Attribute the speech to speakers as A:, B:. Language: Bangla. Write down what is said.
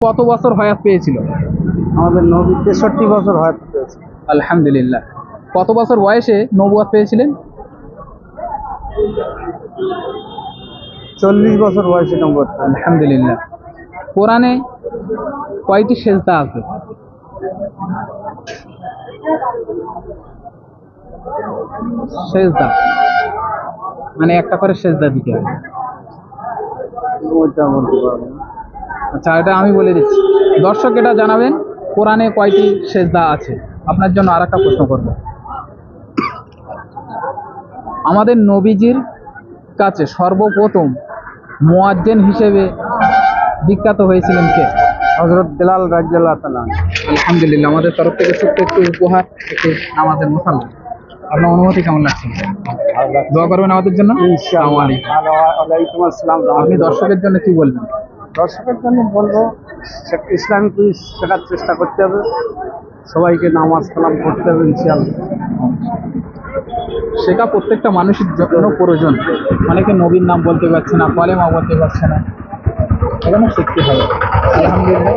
A: কত বছর হয়াত পেয়েছিল?
B: আমাদের নবী তেষট্টি বছর হয়তো পেয়েছে।
A: আলহামদুলিল্লাহ। কত বছর বয়সে নবুয়াত পেয়েছিলেন?
B: চল্লিশ বছর বয়সে নম্বর
A: আলহামদুলিল্লাহ। কোরআনে কয়টি সেজদা আছে? সেজদা। মানে একটা করে সেজদা দিতে হবে।
B: ওইটা বলতে পারব।
A: আচ্ছা এটা আমি বলে দিচ্ছি। দর্শক এটা জানাবেন কোরআনে কয়টি সেজদা আছে? আপনার জন্য আর একটা প্রশ্ন করব। আমাদের নবীজির কাছে সর্বপ্রথম মোয়াজ্জেন হিসেবে বিখ্যাত হয়েছিলেন কে?
B: হজরত বেলাল রাজ্জাল্লাহ তালা
A: আলহামদুলিল্লাহ আমাদের তরফ থেকে ছোট্ট একটু উপহার একটু নামাজের মশাল্লা আপনার অনুমতি কেমন লাগছে? দোয়া করবেন আমাদের জন্য। আপনি দর্শকের জন্য কি বলবেন?
B: দর্শকের জন্য বলব ইসলাম পুলিশ শেখার চেষ্টা করতে হবে। সবাইকে নামাজ কালাম করতে হবে, ইনশাআল্লাহ।
A: সেটা প্রত্যেকটা মানুষের জন্য প্রয়োজন। অনেকে নবীর নাম বলতে পারছে না কলেমা বলতে পারছে না। এখানে শিখতে হবে। আলহামদুলিল্লাহ।